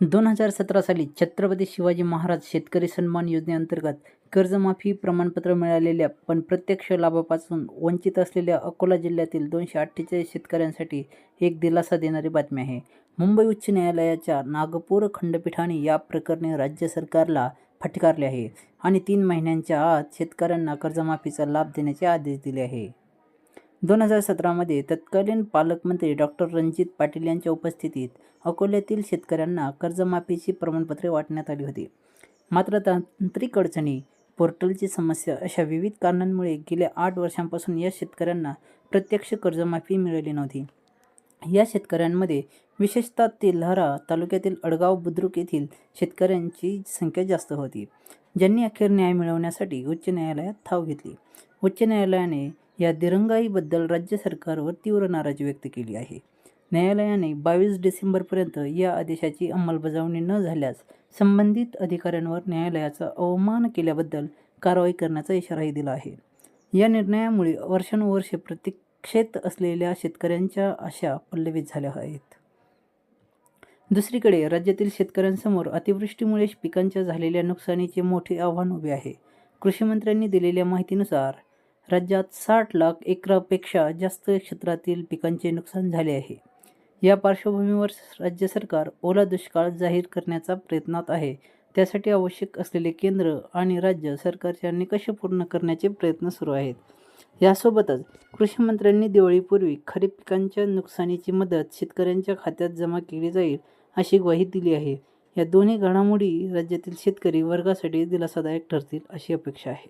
दोन हजार सतरा साली छत्रपती शिवाजी महाराज शेतकरी सन्मान योजनेअंतर्गत कर्जमाफी प्रमाणपत्र मिळालेल्या पण प्रत्यक्ष लाभापासून वंचित असलेल्या अकोला जिल्ह्यातील दोनशे अठ्ठेचाळीस शेतकऱ्यांसाठी एक दिलासा देणारी बातमी आहे. मुंबई उच्च न्यायालयाच्या नागपूर खंडपीठाने या प्रकरणी राज्य सरकारला फटकारले आहे आणि तीन महिन्यांच्या आत शेतकऱ्यांना कर्जमाफीचा लाभ देण्याचे आदेश दिले आहे. दोन हजार सतरामध्ये तत्कालीन पालकमंत्री डॉक्टर रणजित पाटील यांच्या उपस्थितीत अकोल्यातील शेतकऱ्यांना कर्जमाफीची प्रमाणपत्रे वाटण्यात आली होती. मात्र तांत्रिक अडचणी पोर्टलची समस्या अशा विविध कारणांमुळे गेल्या आठ वर्षांपासून या शेतकऱ्यांना प्रत्यक्ष कर्जमाफी मिळाली नव्हती. या शेतकऱ्यांमध्ये विशेषतः तेल्हारा तालुक्यातील अडगाव बुद्रुक येथील शेतकऱ्यांची संख्या जास्त होती ज्यांनी अखेर न्याय मिळवण्यासाठी उच्च न्यायालयात धाव घेतली. उच्च न्यायालयाने या दिरंगाईबद्दल राज्य सरकारवर तीव्र नाराजी व्यक्त केली आहे. न्यायालयाने बावीस डिसेंबरपर्यंत या आदेशाची अंमलबजावणी न झाल्यास संबंधित अधिकाऱ्यांवर न्यायालयाचा अवमान केल्याबद्दल कारवाई करण्याचा इशाराही दिला आहे. या निर्णयामुळे वर्षानुवर्षे प्रतीक्षेत असलेल्या शेतकऱ्यांच्या आशा पल्लवित झाल्या आहेत. दुसरीकडे राज्यातील शेतकऱ्यांसमोर अतिवृष्टीमुळे पिकांच्या झालेल्या नुकसानीचे मोठे आव्हान उभे आहे. कृषीमंत्र्यांनी दिलेल्या माहितीनुसार राज्यात साठ लाख एकरापेक्षा जास्त क्षेत्रातील पिकांचे नुकसान झाले आहे. या पार्श्वभूमीवर राज्य सरकार ओला दुष्काळ जाहीर करण्याचा प्रयत्नात आहे. त्यासाठी आवश्यक असलेले केंद्र आणि राज्य सरकारच्या निकष पूर्ण करण्याचे प्रयत्न सुरू आहेत. यासोबतच कृषी मंत्र्यांनी दिवाळीपूर्वी खरीप पिकांच्या नुकसानीची मदत शेतकऱ्यांच्या खात्यात जमा केली जाईल अशी ग्वाही दिली आहे. या दोन्ही घडामोडी राज्यातील शेतकरी वर्गासाठी दिलासादायक ठरतील अशी अपेक्षा आहे.